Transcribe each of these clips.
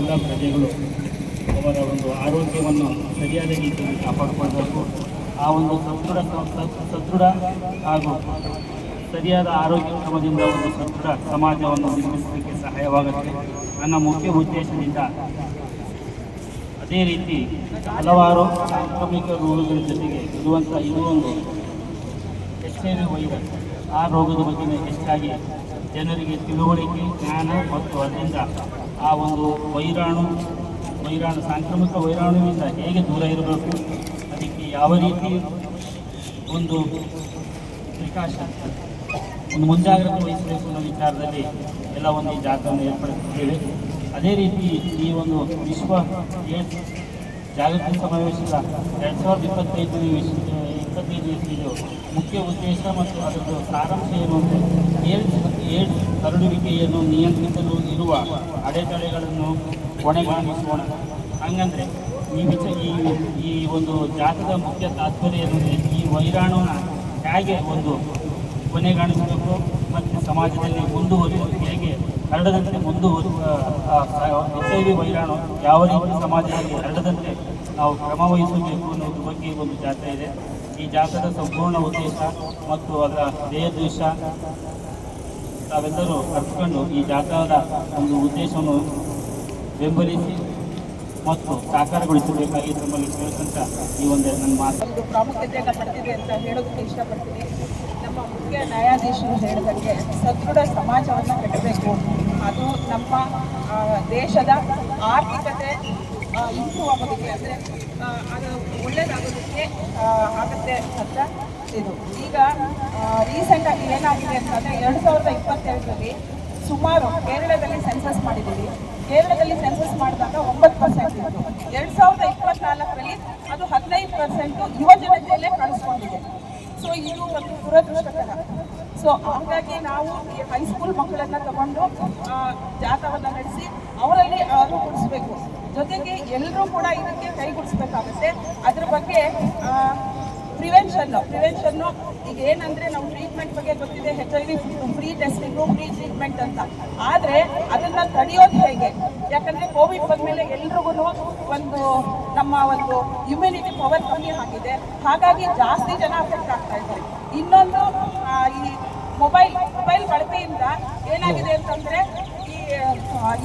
ಎಲ್ಲ ಪ್ರಜೆಗಳು ಅವರ ಒಂದು ಆರೋಗ್ಯವನ್ನು ಸರಿಯಾದ ರೀತಿಯಲ್ಲಿ ಕಾಪಾಡಿಕೊಳ್ಬೇಕು. ಆ ಒಂದು ಸದೃಢ ಸದೃಢ ಹಾಗೂ ಸರಿಯಾದ ಆರೋಗ್ಯ ಕ್ರಮದಿಂದ ಒಂದು ಸದೃಢ ಸಮಾಜವನ್ನು ನಿರ್ಮಿಸಲಿಕ್ಕೆ ಸಹಾಯವಾಗುತ್ತೆ. ನನ್ನ ಮುಖ್ಯ ಉದ್ದೇಶದಿಂದ ಅದೇ ರೀತಿ ಹಲವಾರು ಸಾಂಕ್ರಾಮಿಕ ರೋಗಗಳ ಜೊತೆಗೆ ಇರುವಂಥ ಇದು ಒಂದು ಎಚ್ ಐ ವಿ ವೈರಸ್, ಆ ರೋಗದ ಬಗ್ಗೆ ಹೆಚ್ಚಾಗಿ ಜನರಿಗೆ ತಿಳುವಳಿಕೆ, ಜ್ಞಾನ ಮತ್ತು ಅದರಿಂದ ಆ ಒಂದು ವೈರಾಣು ವೈರಾಣು, ಸಾಂಕ್ರಾಮಿಕ ವೈರಾಣುವಿಂದ ಹೇಗೆ ದೂರ ಇರಬೇಕು? ಅದಕ್ಕೆ ಯಾವ ರೀತಿ ಒಂದು ಪ್ರಕಾಶ ಒಂದು ಮುಂಜಾಗ್ರತೆ ವಹಿಸಬೇಕು ಅನ್ನೋ ವಿಚಾರದಲ್ಲಿ ಎಲ್ಲ ಒಂದು ಈ ಏರ್ಪಡಿಸುತ್ತೇವೆ ಅದೇ ರೀತಿ ಈ ಒಂದು ವಿಶ್ವ ಏಡ್ಸ್ ಜಾಗೃತಿ ಸಮಾವೇಶದ ಎರಡು ಸಾವಿರದ ಇಪ್ಪತ್ತೈದನೇ ವಿಶ್ವ ಇಪ್ಪತ್ತೈದು ಮುಖ್ಯ ಉದ್ದೇಶ ಮತ್ತು ಅದರದ್ದು ಸಾರಾಂಶ ಏನು ಅಂದರೆ ಏಡ್ಸ್ ಏಡ್ಸ್ ಹರಡುವಿಕೆಯನ್ನು ನಿಯಂತ್ರಿಸಲು ಇರುವ ಅಡೆತಡೆಗಳನ್ನು ಕೊನೆಗಾಣಿಸೋಣ ಹಂಗಂದ್ರೆ ಈ ವಿಚ, ಈ ಈ ಒಂದು ಜಾತದ ಮುಖ್ಯ ತಾತ್ಪರ್ಯ ಏನಂದರೆ ಈ ವೈರಾಣುನ ಹೇಗೆ ಒಂದು ಕೊನೆಗಾಣಿಸಬೇಕು ಮತ್ತು ಸಮಾಜದಲ್ಲಿ ಮುಂದುವರಿದು ಹೇಗೆ ಹರಡದಂತೆ ಮುಂದುವರಿ ಎಚ್ ಐ ವಿ ವೈರಾಣು ಯಾವ ರೀತಿ ಸಮಾಜದಲ್ಲಿ ಹರಡದಂತೆ ನಾವು ಕ್ರಮ ವಹಿಸಬೇಕು ಅನ್ನೋದ್ರ ಬಗ್ಗೆ ಒಂದು ಜಾತ್ರೆ ಇದೆ. ಈ ಜಾತದ ಸಂಪೂರ್ಣ ಉದ್ದೇಶ ಮತ್ತು ಅದರ ದೇಹದ್ವೇಷ ತಾವೆಲ್ಲರೂ ಅರ್ತ್ಕೊಂಡು ಈ ಜಾಥಾದ ಒಂದು ಉದ್ದೇಶವನ್ನು ಬೆಂಬಲಿಸಿ ಮತ್ತು ಸಾಕಾರಗೊಳಿಸಬೇಕಾಗಿ ತಮ್ಮಲ್ಲಿ ಕೇಳ್ಕೊಂತ ಈ ಒಂದು ನನ್ನ ಮಾತು. ಒಂದು ಪ್ರಾಮುಖ್ಯತೆಯನ್ನು ಪಡೆದಿದೆ ಅಂತ ಹೇಳೋದಕ್ಕೆ ಇಷ್ಟಪಡ್ತೀನಿ. ನಮ್ಮ ಮುಖ್ಯ ನ್ಯಾಯಾಧೀಶರು ಹೇಳಿದಂಗೆ ಸದೃಢ ಸಮಾಜವನ್ನು ಕಟ್ಟಬೇಕು. ಅದು ನಮ್ಮ ದೇಶದ ಆರ್ಥಿಕತೆ ಇಂಪ್ರೂವ್ ಆಗೋದಕ್ಕೆ, ಅಂದರೆ ಅದು ಒಳ್ಳೆಯದಾಗೋದಕ್ಕೆ ಆಗುತ್ತೆ ಅಂತ ಇದು. ಈಗ ರೀಸೆಂಟಾಗಿ ಏನಾಗಿದೆ ಅಂತಂದರೆ ಎರಡು ಸಾವಿರದ ಇಪ್ಪತ್ತೆರಡರಲ್ಲಿ ಸುಮಾರು ಕೇರಳದಲ್ಲಿ ಸೆನ್ಸಸ್ ಮಾಡಿದ್ದೀವಿ. ಕೇರಳದಲ್ಲಿ ಸೆನ್ಸಸ್ ಮಾಡಿದಾಗ ಒಂಬತ್ತು ಪರ್ಸೆಂಟ್ ಇತ್ತು. ಎರಡು ಸಾವಿರದ ಇಪ್ಪತ್ನಾಲ್ಕರಲ್ಲಿ ಅದು ಹದಿನೈದು ಪರ್ಸೆಂಟು ಯುವ ಜನತೆಯಲ್ಲೇ ಕಾಣಿಸ್ಕೊಂಡಿದೆ. ಸೊ ಇದು ಒಂದು ದುರದೃಷ್ಟಕರ. ಸೊ ಹಾಗಾಗಿ ನಾವು ಈ ಹೈಸ್ಕೂಲ್ ಮಕ್ಕಳನ್ನ ತಗೊಂಡು ಜಾಥಾವನ್ನ ನಡೆಸಿ ಅವರಲ್ಲಿ ಅರಿವುಗೊಳಿಸಬೇಕು ಜೊತೆಗೆ ಎಲ್ಲರೂ ಕೂಡ ಇದಕ್ಕೆ ಕೈಗೂಡಿಸ್ಬೇಕಾಗುತ್ತೆ. ಅದ್ರ ಬಗ್ಗೆ ಪ್ರಿವೆನ್ಷನ್ನು ಪ್ರಿವೆನ್ಷನ್ನು ಈಗ ಏನಂದ್ರೆ ನಾವು ಟ್ರೀಟ್ಮೆಂಟ್ ಬಗ್ಗೆ ಗೊತ್ತಿದೆ H I V free testing free treatment ಅಂತ. ಆದರೆ ಅದನ್ನ ತಡೆಯೋದು ಹೇಗೆ? ಯಾಕಂದ್ರೆ ಕೋವಿಡ್ ಬಂದ್ಮೇಲೆ ಎಲ್ರಿಗೂ ಒಂದು ನಮ್ಮ ಒಂದು ಇಮ್ಯುನಿಟಿ ಪವರ್ ಕಮ್ಮಿ ಆಗಿದೆ. ಹಾಗಾಗಿ ಜಾಸ್ತಿ ಜನ ಅಫೆಕ್ಟ್ ಆಗ್ತಾ ಇದ್ದಾರೆ. ಇನ್ನೊಂದು ಈ ಮೊಬೈಲ್ ಮೊಬೈಲ್ ಬಳಕೆಯಿಂದ ಏನಾಗಿದೆ ಅಂತಂದ್ರೆ ಈ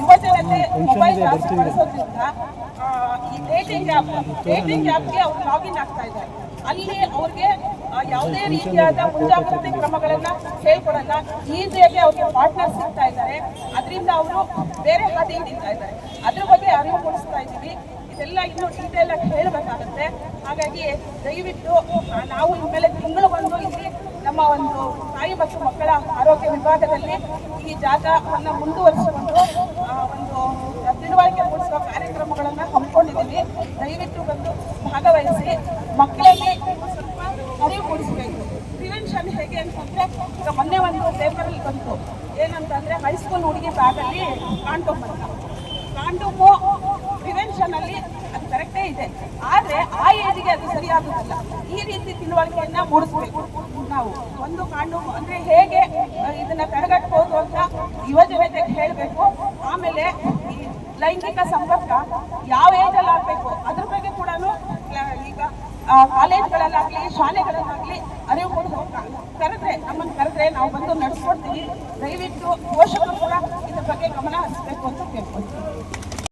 ಯುವಜನತೆ ಯುವ ಜನತೆ ಮೊಬೈಲ್ ಜಾಸ್ತಿ ಬಳಸೋದ್ರಿಂದ ಈ ಡೇಟಿಂಗ್ ಆ್ಯಪ್ ಡೇಟಿಂಗ್ ಆ್ಯಪ್ಗೆ ಅವ್ರು ಲಾಗಿನ್ ಆಗ್ತಾ ಇದ್ದಾರೆ. ಅಲ್ಲಿ ಅವ್ರಿಗೆ ಯಾವುದೇ ರೀತಿಯಾದ ಮುಂಜಾಗ್ರತೆ ಕ್ರಮಗಳನ್ನ ಹೇಳ್ಕೊಡಲ್ಲ ಈಸಿಯಾಗಿ ಅವ್ರಿಗೆ ಪಾರ್ಟ್ನರ್ ಸಿಗ್ತಾ ಇದ್ದಾರೆ. ಅದರಿಂದ ಅವರು ಬೇರೆ ಹಾದಿ ನಿಲ್ತಾ ಇದ್ದಾರೆ. ಅದ್ರ ಬಗ್ಗೆ ಅರಿವು ಮೂಡಿಸ್ತಾ ಇದ್ದೀವಿ. ಇದೆಲ್ಲ ಇನ್ನೂ ಡೀಟೇಲ್ ಆಗಿ ಹೇಳಬೇಕಾಗುತ್ತೆ. ಹಾಗಾಗಿ ದಯವಿಟ್ಟು ನಾವು ಇನ್ಮೇಲೆ ತಿಂಗಳು ಬಂದು ಇಲ್ಲಿ ನಮ್ಮ ಒಂದು ತಾಯಿ ಮತ್ತು ಮಕ್ಕಳ ಆರೋಗ್ಯ ವಿಭಾಗದಲ್ಲಿ ಈ ಜಾಗವನ್ನು ಮುಂದುವರಿಸಿಕೊಂಡು ಒಂದು ತಿಳುವಳಿಕೆ ಮೂಡಿಸುವ ಕಾರ್ಯಕ್ರಮಗಳನ್ನು ಹಮ್ಮಿಕೊಂಡಿದ್ದೀವಿ. ದಯವಿಟ್ಟು ಬಂದು ಭಾಗವಹಿಸಿ. ಮಕ್ಕಳಲ್ಲಿ ಸ್ವಲ್ಪ ಅರಿವು ಮೂಡಿಸಬೇಕು ಪ್ರಿವೆನ್ಷನ್ ಹೇಗೆ ಅಂತಂದ್ರೆ ಈಗ ಮೊನ್ನೆ ಒಂದು ಪೇಪರಲ್ಲಿ ಬಂತು. ಏನಂತಂದ್ರೆ ಹೈಸ್ಕೂಲ್ ಹುಡುಗಿ ಬ್ಯಾಗಲ್ಲಿ ಅಂತ. ಕಾಂಡೋಮು ಪ್ರಿವೆನ್ಷನ್ ಅಲ್ಲಿ ಅದು ಕರೆಕ್ಟೇ ಇದೆ. ಆದ್ರೆ ಆ ಏಜಿಗೆ ಅದು ಸರಿಯಾಗುತ್ತಿಲ್ಲ ಈ ರೀತಿ ತಿಳುವಳಿಕೆಯನ್ನ ಮೂಡಿಸ್ಬೇಕು ನಾವು. ಒಂದು ಕಾಂಡೋಮ್ ಅಂದ್ರೆ ಹೇಗೆ ಇದನ್ನ ತಡೆಗಟ್ಟಬಹುದು ಅಂತ ಯುವ ಜನತೆಗೆ ಹೇಳಬೇಕು. ಆಮೇಲೆ ಈ ಲೈಂಗಿಕ ಸಂಪರ್ಕ ಯಾವ ಏಜಲ್ಲಿ ಆಗಬೇಕು, ಅದ್ರ ಬಗ್ಗೆ ಕೂಡ ಈಗ ಕಾಲೇಜ್ಗಳಲ್ಲಾಗ್ಲಿ ಶಾಲೆಗಳಲ್ಲಾಗ್ಲಿ ಅರಿವು ಕರೆದ್ರೆ ನಾವು ಬಂದು ನಡೆಸ್ಕೊಡ್ತೀವಿ. ದಯವಿಟ್ಟು ಪೋಷಕರು ಕೂಡ ಇದ್ರ ಬಗ್ಗೆ ಗಮನ ಹರಿಸಬೇಕು ಅಂತ ಕೇಳ್ಕೊಳ್ತೀವಿ